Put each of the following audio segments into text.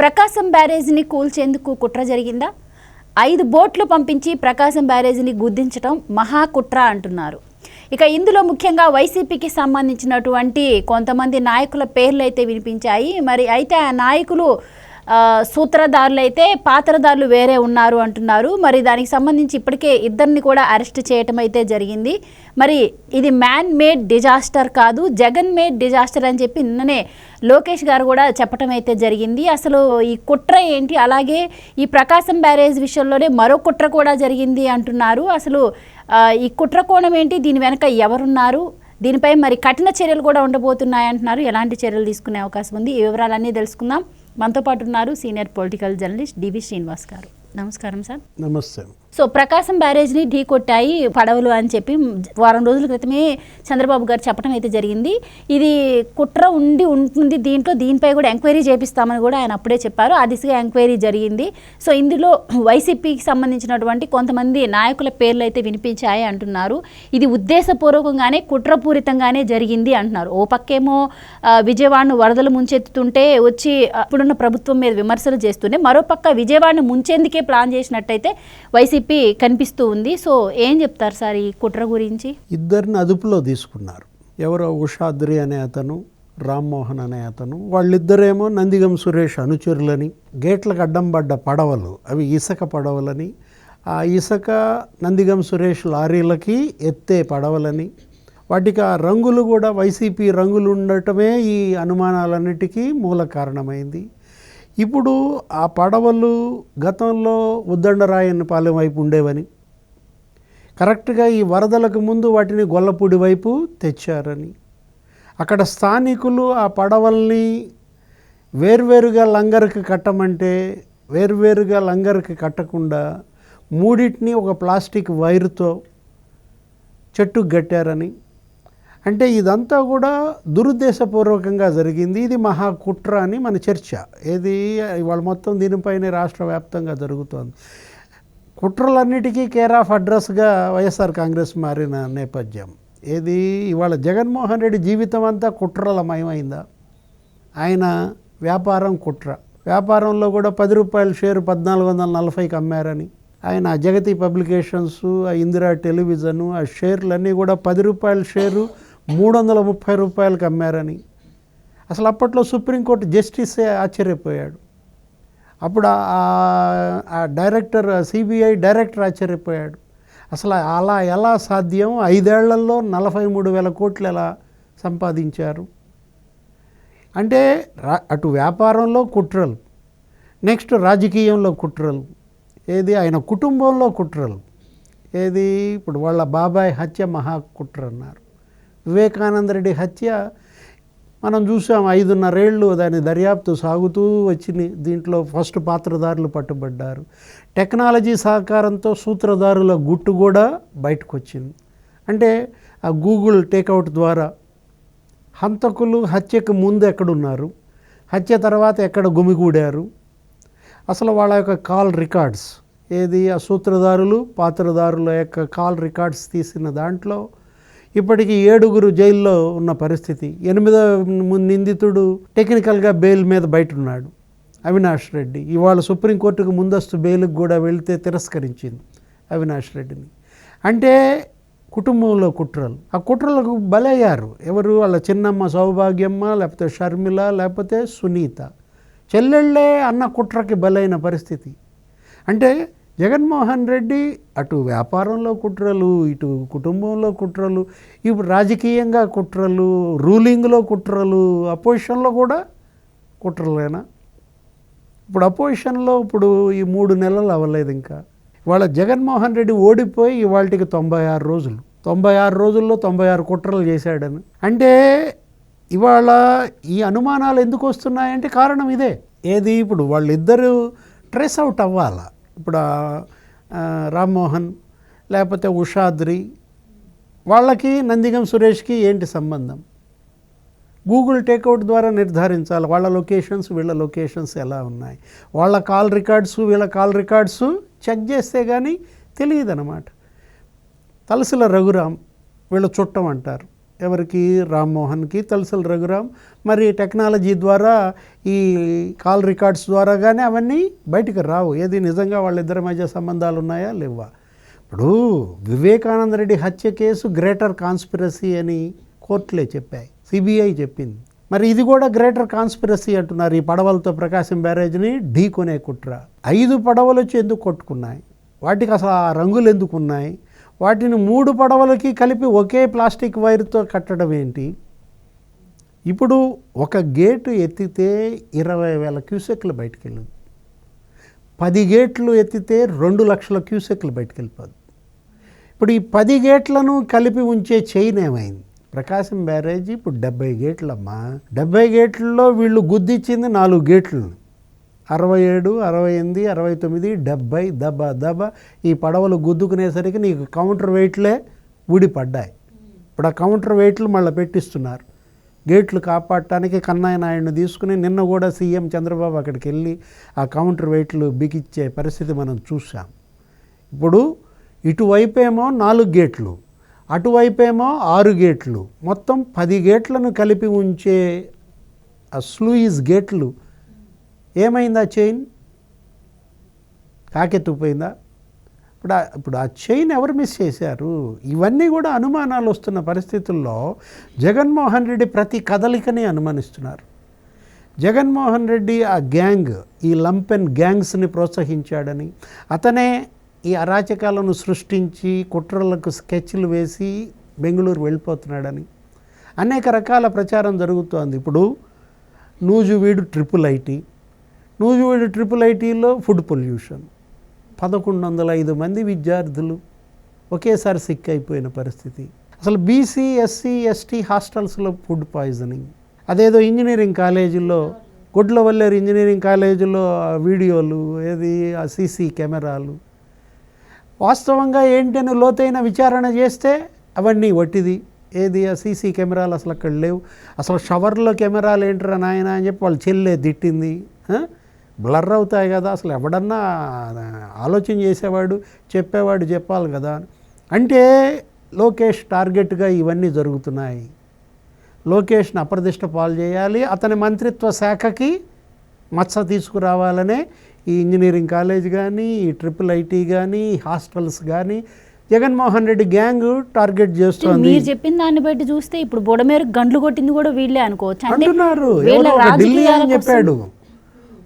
ప్రకాశం బ్యారేజీని కూల్చేందుకు కుట్ర జరిగిందా? ఐదు బోట్లు పంపించి ప్రకాశం బ్యారేజీని గుర్తించడం మహాకుట్ర అంటున్నారు. ఇక ఇందులో ముఖ్యంగా వైసీపీకి సంబంధించినటువంటి కొంతమంది నాయకుల పేర్లు అయితే వినిపించాయి. మరి అయితే ఆ నాయకులు సూత్రధారులు అయితే పాత్రధారులు వేరే ఉన్నారు అంటున్నారు. మరి దానికి సంబంధించి ఇప్పటికే ఇద్దరిని కూడా అరెస్ట్ చేయటం అయితే జరిగింది. మరి ఇది మ్యాన్ మేడ్ డిజాస్టర్ కాదు జగన్ మేడ్ డిజాస్టర్ అని చెప్పి నిన్ననే లోకేష్ గారు కూడా చెప్పటం అయితే జరిగింది. అసలు ఈ కుట్ర ఏంటి? అలాగే ఈ ప్రకాశం బ్యారేజ్ విషయంలోనే మరో కుట్ర కూడా జరిగింది అంటున్నారు. అసలు ఈ కుట్ర కోణం ఏంటి? దీని వెనక ఎవరున్నారు? దీనిపై మరి కఠిన చర్యలు కూడా ఉండబోతున్నాయి అంటున్నారు ఎలాంటి చర్యలు తీసుకునే అవకాశం ఉంది? ఈ వివరాలన్నీ తెలుసుకుందాం. మనతో పాటు ఉన్నారు senior political journalist D V Srinivas garu. నమస్కారం సార్. నమస్తే. సో ప్రకాశం బ్యారేజ్ని ఢీ కొట్టాయి పడవలు అని చెప్పి వారం రోజుల క్రితమే చంద్రబాబు గారు చెప్పడం అయితే జరిగింది. ఇది కుట్ర ఉండి ఉంటుంది. దీంట్లో దీనిపై కూడా ఎంక్వైరీ చేపిస్తామని కూడా ఆయన అప్పుడే చెప్పారు. ఆ దిశగా ఎంక్వైరీ జరిగింది. సో ఇందులో వైసీపీకి సంబంధించినటువంటి కొంతమంది నాయకుల పేర్లు అయితే వినిపించాయి అంటున్నారు. ఇది ఉద్దేశపూర్వకంగానే కుట్రపూరితంగానే జరిగింది అంటున్నారు. ఓ పక్కేమో విజయవాడను వరదలు ముంచెత్తుతుంటే వచ్చి అప్పుడున్న ప్రభుత్వం మీద విమర్శలు చేస్తూనే మరో పక్క విజయవాడను ముంచేందుకే ప్లాన్ చేసినట్టయితే వైసీపీ కనిపిస్తూ ఉంది. సో ఏం చెప్తారు సార్ ఈ కుట్ర గురించి? ఇద్దరిని అదుపులో తీసుకున్నారు. ఎవరో ఉషాద్రి అనే అతను రామ్మోహన్ అనే అతను వాళ్ళిద్దరేమో నందిగం సురేష్ అనుచరులని గేట్లకు అడ్డం పడ్డ పడవలు అవి ఇసుక పడవలని ఆ ఇసుక నందిగం సురేష్ లారీలకి ఎత్తే పడవలని వాటికి ఆ రంగులు కూడా వైసీపీ రంగులు ఉండటమే ఈ అనుమానాలన్నిటికీ మూల కారణమైంది. ఇప్పుడు ఆ పడవలు గతంలో ఉద్దండరాయన్నపాలెం వైపు ఉండేవని. కరెక్ట్గా ఈ వరదలకు ముందు వాటిని గొల్లపూడి వైపు తెచ్చారని. అక్కడ స్థానికులు ఆ పడవల్ని వేర్వేరుగా లంగర్కి కట్టమంటే వేర్వేరుగా లంగర్కి కట్టకుండా మూడింటిని ఒక ప్లాస్టిక్ వైర్తో చెట్టుకు కట్టారని. అంటే ఇదంతా కూడా దురుద్దేశపూర్వకంగా జరిగింది. ఇది మహా కుట్ర అని మన చర్చ. ఏది ఇవాళ మొత్తం దీనిపైనే రాష్ట్ర వ్యాప్తంగా జరుగుతోంది. కుట్రలన్నిటికీ కేర్ ఆఫ్ అడ్రస్గా వైఎస్ఆర్ కాంగ్రెస్ మారిన నేపథ్యం. ఏది ఇవాళ జగన్మోహన్ రెడ్డి జీవితం అంతా కుట్రలమయమైందా? ఆయన వ్యాపారం కుట్ర. వ్యాపారంలో కూడా పది రూపాయల షేరు పద్నాలుగు వందల నలభైకి అమ్మారని. ఆయన జగతి పబ్లికేషన్స్ ఆ ఇందిరా టెలివిజన్ ఆ షేర్లన్నీ కూడా పది రూపాయల షేరు మూడు వందల ముప్పై రూపాయలకి అమ్మారని. అసలు అప్పట్లో సుప్రీంకోర్టు జస్టిసే ఆశ్చర్యపోయాడు. అప్పుడు ఆ- డైరెక్టర్ సిబిఐ డైరెక్టర్ ఆశ్చర్యపోయాడు. అసలు అలా ఎలా సాధ్యం? ఐదేళ్ళలో నలభై మూడు వేల కోట్లు ఎలా సంపాదించారు? అంటే రా అటు వ్యాపారంలో కుట్రలు నెక్స్ట్ రాజకీయంలో కుట్రలు ఏది ఆయన కుటుంబంలో కుట్రలు ఏది ఇప్పుడు వాళ్ళ బాబాయ్ హత్య మహా కుట్ర అన్నారు. వివేకానంద రెడ్డి హత్య. మనం చూసాం ఐదున్నరేళ్ళు దాని దర్యాప్తు సాగుతూ వచ్చింది. దీంట్లో ఫస్ట్ పాత్రదారులు పట్టుబడ్డారు. టెక్నాలజీ సహకారంతో సూత్రధారుల గుట్టు కూడా బయటకు వచ్చింది అంటే ఆ గూగుల్ టేక్అవుట్ ద్వారా హంతకులు హత్యకు ముందు ఎక్కడున్నారు? హత్య తర్వాత ఎక్కడ గుమిగూడారు? అసలు వాళ్ళ యొక్క కాల్ రికార్డ్స్ ఏది? ఆ సూత్రధారులు పాత్రధారుల యొక్క కాల్ రికార్డ్స్ తీసిన దాంట్లో ఇప్పటికీ ఏడుగురు జైల్లో ఉన్న పరిస్థితి. ఎనిమిదో నిందితుడు టెక్నికల్గా బెయిల్ మీద బయట ఉన్నాడు అవినాష్ రెడ్డి. ఇవాళ సుప్రీంకోర్టుకు ముందస్తు బెయిల్కి కూడా వెళితే తిరస్కరించింది అవినాష్ రెడ్డిని. అంటే కుటుంబంలో కుట్రలు. ఆ కుట్రలకు బలయ్యారు. ఎవరు? వాళ్ళ చిన్నమ్మ సౌభాగ్యమ్మ లేకపోతే షర్మిల లేకపోతే సునీత. చెల్లెళ్ళే అన్న కుట్రకి బలైన పరిస్థితి. అంటే జగన్మోహన్ రెడ్డి అటు వ్యాపారంలో కుట్రలు ఇటు కుటుంబంలో కుట్రలు ఇప్పుడు రాజకీయంగా కుట్రలు రూలింగ్లో కుట్రలు అపోజిషన్లో కూడా కుట్రలేనా? ఇప్పుడు అపోజిషన్లో ఇప్పుడు ఈ మూడు నెలలు అవ్వలేదు ఇంకా. ఇవాళ జగన్మోహన్ రెడ్డి ఓడిపోయి ఇవాళకి తొంభై ఆరు రోజులు. తొంభై ఆరు రోజుల్లో తొంభై ఆరు కుట్రలు చేశాడని. అంటే ఇవాళ ఈ అనుమానాలు ఎందుకు వస్తున్నాయంటే కారణం ఇదే. ఏది ఇప్పుడు వాళ్ళిద్దరూ ట్రేస్ అవుట్ అవ్వాలా? ఇప్పుడు రామ్మోహన్ లేకపోతే ఉషాద్రి వాళ్ళకి నందిగం సురేష్కి ఏంటి సంబంధం? గూగుల్ టేక్అవుట్ ద్వారా నిర్ధారించాలి. వాళ్ళ లొకేషన్స్ వీళ్ళ లొకేషన్స్ ఎలా ఉన్నాయి? వాళ్ళ కాల్ రికార్డ్స్ వీళ్ళ కాల్ రికార్డ్స్ చెక్ చేస్తే కానీ తెలియదు అన్నమాట తలసిల రఘురామ్ వీళ్ళ చుట్టం అంటారు. ఎవరికి? రామ్మోహన్కి తలసల రఘురామ్. మరి టెక్నాలజీ ద్వారా ఈ కాల్ రికార్డ్స్ ద్వారా కానీ అవన్నీ బయటికి రావు. ఏది నిజంగా వాళ్ళిద్దరి మధ్య సంబంధాలు ఉన్నాయా? లేవా ఇప్పుడు వివేకానంద రెడ్డి హత్య కేసు గ్రేటర్ కాన్స్పిరసీ అని కోర్టులే చెప్పాయి. సిబిఐ చెప్పింది. మరి ఇది కూడా గ్రేటర్ కాన్స్పిరసీ అంటున్నారు ఈ పడవలతో ప్రకాశం బ్యారేజ్ని ఢీ కొనే కుట్ర. ఐదు పడవలు వచ్చి ఎందుకు కొట్టుకున్నాయి? వాటికి అసలు ఆ రంగులు ఎందుకు ఉన్నాయి? వాటిని మూడు పడవలకి కలిపి ఒకే ప్లాస్టిక్ వైర్తో కట్టడం ఏంటి? ఇప్పుడు ఒక గేటు ఎత్తితే ఇరవై వేల క్యూసెక్లు బయటికి వెళ్ళదు పది గేట్లు ఎత్తితే రెండు లక్షల క్యూసెక్లు బయటకెళ్ళిపోదు ఇప్పుడు ఈ పది గేట్లను కలిపి ఉంచే చైన్ ఏమైంది? ప్రకాశం బ్యారేజీ ఇప్పుడు డెబ్బై గేట్లమ్మా. డెబ్బై గేట్లలో వీళ్ళు గుద్దిచ్చింది నాలుగు గేట్లు అరవై ఏడు అరవై ఎనిమిది అరవై తొమ్మిది డెబ్బై దెబ్బ దెబ్బ ఈ పడవలు గుద్దుకునేసరికి నీకు కౌంటర్ వెయిట్లే ఊడిపడ్డాయి. ఇప్పుడు ఆ కౌంటర్ వెయిట్లు మళ్ళీ పెట్టిస్తున్నారు. గేట్లు కాపాడటానికి కన్నయ్య నాయుడిని తీసుకుని నిన్న కూడా సీఎం చంద్రబాబు అక్కడికి వెళ్ళి ఆ కౌంటర్ వెయిట్లు బిగిచ్చే పరిస్థితి మనం చూసాం ఇప్పుడు ఇటువైపేమో నాలుగు గేట్లు అటువైపేమో ఆరు గేట్లు మొత్తం పది గేట్లను కలిపి ఉంచే ఆ స్లూయిస్ గేట్లు ఏమైంది ఆ చైన్? కాకెత్తుకుపోయిందా ఇప్పుడు ఇప్పుడు ఆ చైన్ ఎవరు మిస్ చేశారు? ఇవన్నీ కూడా అనుమానాలు వస్తున్న పరిస్థితుల్లో జగన్మోహన్ రెడ్డి ప్రతి కదలికని అనుమానిస్తున్నారు. జగన్మోహన్ రెడ్డి ఆ గ్యాంగ్ ఈ లంపెన్ గ్యాంగ్స్ని ప్రోత్సహించాడని అతనే ఈ అరాచకాలను సృష్టించి కుట్రలకు స్కెచ్లు వేసి బెంగళూరు వెళ్ళిపోతున్నాడని. అనేక రకాల ప్రచారం జరుగుతోంది. ఇప్పుడు Nuzvid triple IT Nuzvid triple ఐటీలో ఫుడ్ పొల్యూషన్. పదకొండు వందల ఐదు మంది విద్యార్థులు ఒకేసారి సిక్ అయిపోయిన పరిస్థితి. అసలు బీసీ ఎస్సీ ఎస్టీ హాస్టల్స్లో ఫుడ్ పాయిజనింగ్. అదేదో ఇంజనీరింగ్ కాలేజీలో గుడ్లవల్లేరు ఇంజనీరింగ్ కాలేజీలో వీడియోలు ఏది ఆ సీసీ కెమెరాలు. వాస్తవంగా ఏంటని లోతైన విచారణ చేస్తే అవన్నీ వట్టిది. ఏది ఆ సీసీ కెమెరాలు అసలు అక్కడ లేవు. అసలు షవర్లో కెమెరాలు ఏంటరా నాయన అని చెప్పి వాళ్ళ చెల్లె తిట్టింది. బ్లర్ అవుతాయి కదా అసలు ఎవడన్నా ఆలోచన చేసేవాడు చెప్పేవాడు చెప్పాలి కదా. అంటే లోకేష్ టార్గెట్గా ఇవన్నీ జరుగుతున్నాయి. లోకేష్ని అప్రదిష్ట పాలు చేయాలి అతని మంత్రిత్వ శాఖకి మచ్చ తీసుకురావాలనే ఈ ఇంజనీరింగ్ కాలేజ్ కానీ ఈ ట్రిపుల్ ఐటీ కానీ హాస్టల్స్ కానీ జగన్మోహన్ రెడ్డి గ్యాంగ్ టార్గెట్ చేస్తోంది. మీరు చెప్పిన దాన్ని బట్టి చూస్తే ఇప్పుడు బుడమేరు గండ్లు కొట్టింది కూడా వీళ్ళే అనుకోవచ్చు. అంటే అంటున్నారు ఢిల్లీ అని చెప్పాడు.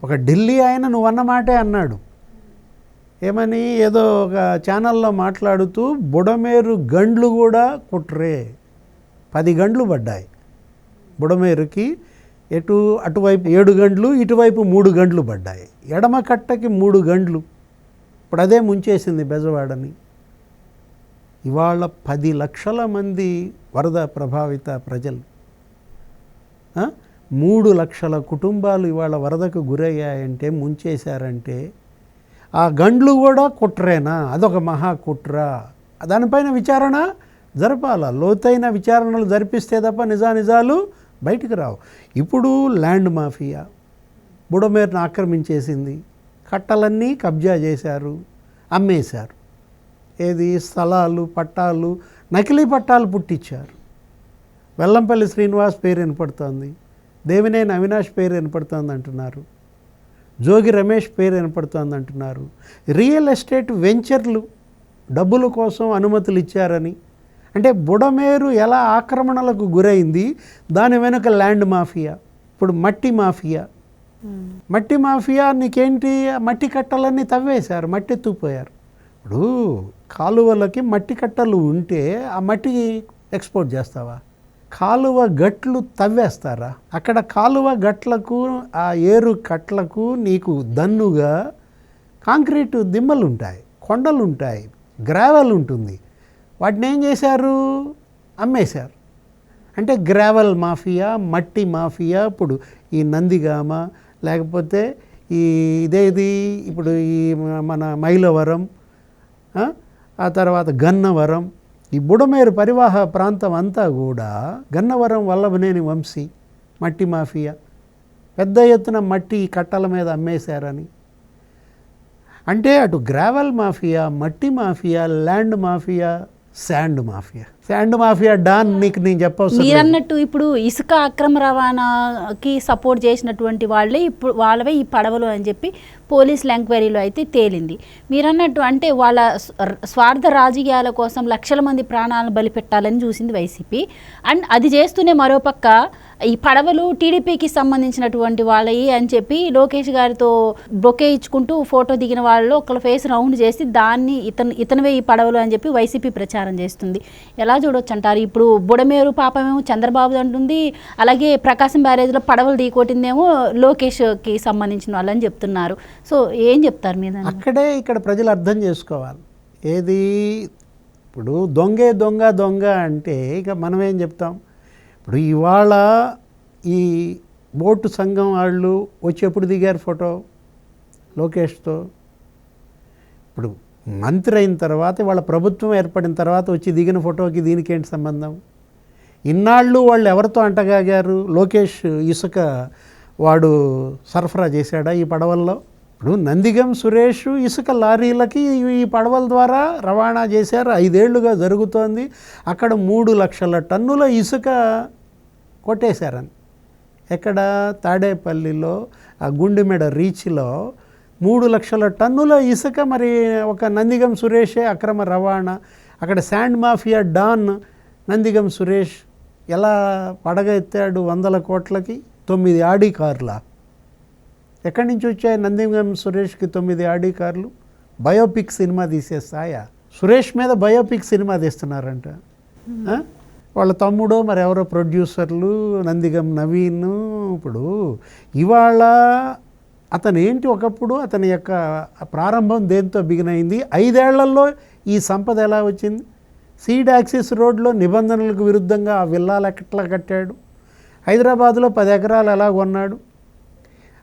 ఒక ఢిల్లీ ఆయన నువ్వు అన్నమాటే అన్నాడు. ఏమని ఏదో ఒక ఛానల్లో మాట్లాడుతూ బుడమేరు గండ్లు కూడా కుట్రే. పది గండ్లు పడ్డాయి. బుడమేరుకి ఎటు అటువైపు ఏడు గంటలు ఇటువైపు మూడు గంటలు పడ్డాయి. ఎడమ కట్టకి మూడు గంటలు ఇప్పుడు అదే ముంచేసింది బెజవాడని. ఇవాళ పది లక్షల మంది వరద ప్రభావిత ప్రజలు. మూడు లక్షల కుటుంబాలు ఇవాళ వరదకు గురయ్యాయంటే ముంచేశారంటే ఆ గండ్లు కూడా కుట్రేనా? అదొక మహా కుట్ర. దానిపైన విచారణ జరపాల? లోతైన విచారణలు జరిపిస్తే తప్ప నిజానిజాలు బయటికి రావు. ఇప్పుడు ల్యాండ్ మాఫియా బుడమేరును ఆక్రమించేసింది. కట్టలన్నీ కబ్జా చేశారు. అమ్మేశారు. ఏది? స్థలాలు పట్టాలు నకిలీ పట్టాలు పుట్టించారు. వెల్లంపల్లి శ్రీనివాస్ పేరు వినపడుతోంది. దేవినేని అవినాష్ పేరు వినపడుతోంది అంటున్నారు. జోగి రమేష్ పేరు వినపడుతోంది అంటున్నారు. రియల్ ఎస్టేట్ వెంచర్లు డబ్బుల కోసం అనుమతులు ఇచ్చారని. అంటే బుడమేరు ఎలా ఆక్రమణలకు గురైంది? దాని వెనుక ల్యాండ్ మాఫియా ఇప్పుడు మట్టి మాఫియా. మట్టి మాఫియా నీకేంటి? మట్టి కట్టలన్నీ తవ్వేశారు మట్టి ఎత్తుకుపోయారు. ఇప్పుడు కాలువలకి మట్టి కట్టలు ఉంటే ఆ మట్టి ఎక్స్పోర్ట్ చేస్తావా? కాలువ గట్లు తవ్వేస్తారా? అక్కడ కాలువ గట్లకు ఆ ఏరు కట్లకు నీకు దన్నుగా కాంక్రీటు దిమ్మలు ఉంటాయి కొండలు ఉంటాయి గ్రావెల్ ఉంటుంది వాటిని ఏం చేశారు? అమ్మేశారు. అంటే గ్రావెల్ మాఫియా మట్టి మాఫియా ఇప్పుడు ఈ నందిగామ లేకపోతే ఈ ఇదేది? ఇప్పుడు ఈ మన మైలవరం ఆ తర్వాత గన్నవరం ఈ బుడమేరు పరివాహ ప్రాంతం అంతా కూడా గన్నవరం వల్లభనేని వంశీ మట్టి మాఫియా పెద్ద ఎత్తున మట్టి కట్టల మీద అమ్మేశారని. అంటే అటు గ్రావెల్ మాఫియా మట్టి mafia land mafia sand mafia. Sand mafia don నీకు నేను చెప్పవచ్చు అన్నట్టు ఇప్పుడు ఇసుక అక్రమ రవాణాకి సపోర్ట్ చేసినటువంటి వాళ్ళే ఇప్పుడు వాళ్ళవే ఈ పడవలు అని చెప్పి పోలీసుల ఎంక్వైరీలో అయితే తేలింది. మీరన్నట్టు అంటే వాళ్ళ స్వ- స్వార్థ రాజకీయాల కోసం లక్షల మంది ప్రాణాలను బలిపెట్టాలని చూసింది వైసీపీ. అండ్ అది చేస్తూనే మరోపక్క ఈ పడవలు టీడీపీకి సంబంధించినటువంటి వాళ్ళవి అని చెప్పి లోకేష్ గారితో బొకే ఇచ్చుకుంటూ ఫోటో దిగిన వాళ్ళు ఒకళ్ళ ఫేస్ రౌండ్ చేసి దాన్ని ఇతను ఇతనివే ఈ పడవలు అని చెప్పి వైసీపీ ప్రచారం చేస్తుంది. ఎలా చూడొచ్చు అంటారు ఇప్పుడు బుడమేరు పాపమేమో చంద్రబాబు అంటుంది అలాగే ప్రకాశం బ్యారేజ్లో పడవలు ఢీకొట్టిందేమో లోకేష్కి సంబంధించిన వాళ్ళని చెప్తున్నారు. సో ఏం చెప్తారు మీద అక్కడే ఇక్కడ ప్రజలు అర్థం చేసుకోవాలి. ఏది ఇప్పుడు దొంగే దొంగ దొంగ అంటే ఇక మనం ఏం చెప్తాం? ఇప్పుడు ఇవాళ ఈ బోటు సంఘం వాళ్ళు వచ్చి ఎప్పుడు దిగారు ఫోటో లోకేష్తో. ఇప్పుడు మంత్రి అయిన తర్వాత వాళ్ళ ప్రభుత్వం ఏర్పడిన తర్వాత వచ్చి దిగిన ఫోటోకి దీనికేంటి సంబంధం? ఇన్నాళ్ళు వాళ్ళు ఎవరితో అంటగాగారు? లోకేష్ ఇసుక వాడు సరఫరా చేశాడా ఈ పడవల్లో? ఇప్పుడు నందిగం సురేష్ ఇసుక లారీలకి ఈ పడవల ద్వారా రవాణా చేశారు. ఐదేళ్ళుగా జరుగుతోంది. అక్కడ మూడు లక్షల టన్నుల ఇసుక కొట్టేశారని. ఎక్కడ? తాడేపల్లిలో ఆ గుండెమెడ రీచ్లో మూడు లక్షల టన్నుల ఇసుక మరి ఒక నందిగం సురేషే అక్రమ రవాణా. అక్కడ sand mafia don Nandigam Suresh ఎలా పడగ ఎత్తాడు వందల కోట్లకి? తొమ్మిది ఆడి కార్లా. ఎక్కడి నుంచి వచ్చాయి? నందిగం సురేష్కి తొమ్మిది ఆడి కార్లు. Biopic cinema తీసేస్తాయా? సురేష్ మీద బయోపిక్ సినిమా తీస్తున్నారంట. వాళ్ళ తమ్ముడో మరి ఎవరో ప్రొడ్యూసర్లు నందిగం నవీన్ ఇప్పుడు ఇవాళ అతను ఏంటి ఒకప్పుడు? అతని యొక్క ప్రారంభం దేంతో బిగిన్ అయింది? ఐదేళ్ళలో ఈ సంపద ఎలా వచ్చింది? సీడ్ యాక్సిస్ రోడ్లో నిబంధనలకు విరుద్ధంగా ఆ విల్లాలు ఎట్లా కట్టాడు? హైదరాబాద్లో పది ఎకరాలు ఎలా కొన్నాడు?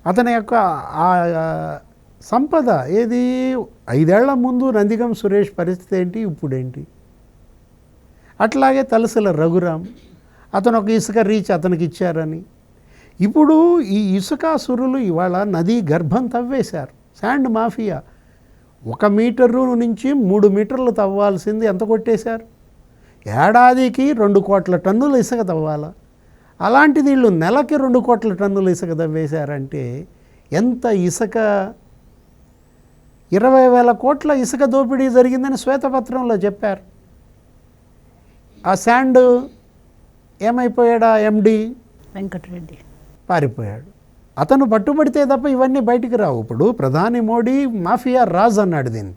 అతని యొక్క ఆ సంపద ఏది? ఐదేళ్ళ ముందు నందిగం సురేష్ పరిస్థితి ఏంటి? ఇప్పుడేంటి? అట్లాగే తలసల రఘురామ్ అతను ఒక ఇసుక రీచ్ అతనికి ఇచ్చారని. ఇప్పుడు ఈ ఇసుకాసురులు ఇవాళ నది గర్భం తవ్వేశారు. Sand mafia. ఒక మీటరు నుంచి మూడు మీటర్లు తవ్వాల్సింది ఎంత కొట్టేశారు? ఏడాదికి రెండు కోట్ల టన్నుల ఇసుక తవ్వాలా? అలాంటిది వీళ్ళు నెలకి రెండు కోట్ల టన్నుల ఇసుక తవ్వేశారంటే ఎంత ఇసుక? ఇరవై వేల కోట్ల ఇసుక దోపిడీ జరిగిందని శ్వేతపత్రంలో చెప్పారు. ఆ శాండ్ ఏమైపోయాడా ఎండి? వెంకటరెడ్డి. పారిపోయాడు. అతను పట్టుబడితే తప్ప ఇవన్నీ బయటికి రావు. ఇప్పుడు ప్రధాని మోడీ మాఫియా రాజ్ అన్నాడు దీన్ని.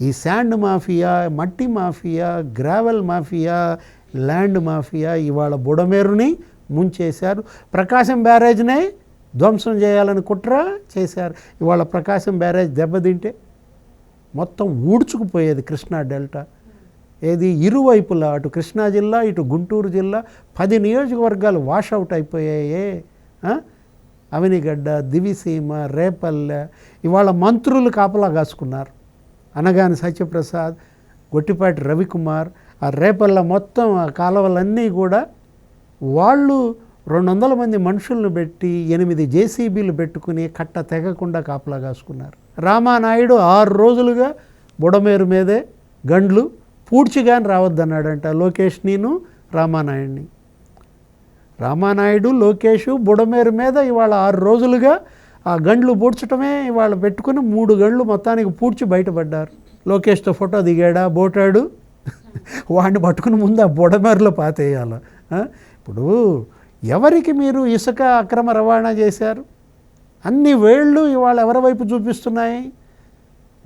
ఈ శాండ్ మాఫియా మట్టి mafia gravel mafia land mafia ఇవాళ బుడమేరుని ముంచేశారు. ప్రకాశం బ్యారేజ్నే ధ్వంసం చేయాలని కుట్ర చేశారు. ఇవాళ ప్రకాశం బ్యారేజ్ దెబ్బతింటే మొత్తం ఊడ్చుకుపోయేది కృష్ణా డెల్టా. ఏది ఇరువైపులా అటు కృష్ణా జిల్లా ఇటు గుంటూరు జిల్లా పది నియోజకవర్గాలు వాషౌట్ అయిపోయాయే. అవినిగడ్డ దివిసీమ రేపల్లె ఇవాళ మంత్రులు కాపలా కాసుకున్నారు. అనగాని సత్యప్రసాద్ గొట్టిపాటి రవికుమార్ ఆ రేపల్ల మొత్తం ఆ కాలువలన్నీ కూడా వాళ్ళు రెండు వందల మంది మనుషులను పెట్టి ఎనిమిది జేసీబీలు పెట్టుకుని కట్ట తెగకుండా కాపలా కాసుకున్నారు. రామానాయుడు ఆరు రోజులుగా బుడమేరు మీదే గండ్లు పూడ్చిగాని రావద్దన్నాడంట లోకేష్ నేను రామానాయుడిని రామానాయుడు లోకేష్ బుడమేరు మీద ఇవాళ ఆరు రోజులుగా ఆ గండ్లు పూడ్చటమే ఇవాళ పెట్టుకుని మూడు గండ్లు మొత్తానికి పూడ్చి బయటపడ్డారు. లోకేష్తో ఫోటో దిగాడా బోటాడు? వాడిని పట్టుకుని ముందు ఆ బుడమేరులో పాతేయాలి. ఇప్పుడు ఎవరికి మీరు ఇసుక అక్రమ రవాణా చేశారు? అన్ని వేళ్ళు ఇవాళ ఎవరి వైపు చూపిస్తున్నాయి?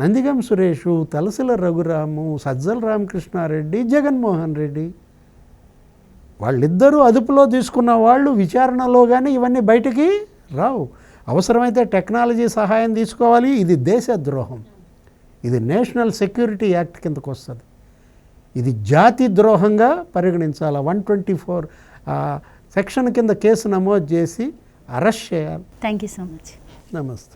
నందిగం సురేషు తలసిల రఘురాము సజ్జల రామకృష్ణారెడ్డి జగన్మోహన్ రెడ్డి. వాళ్ళిద్దరూ అదుపులో తీసుకున్న వాళ్ళు విచారణలో కానీ ఇవన్నీ బయటికి రావు. అవసరమైతే టెక్నాలజీ సహాయం తీసుకోవాలి. ఇది దేశద్రోహం ఇది నేషనల్ సెక్యూరిటీ యాక్ట్ కిందకు వస్తుంది ఇది జాతి ద్రోహంగా పరిగణించాలి? వన్ ట్వంటీ ఫోర్ సెక్షన్ కింద కేసు నమోదు చేసి అరెస్ట్ చేయాలి. థ్యాంక్ యూ సో మచ్ నమస్తే.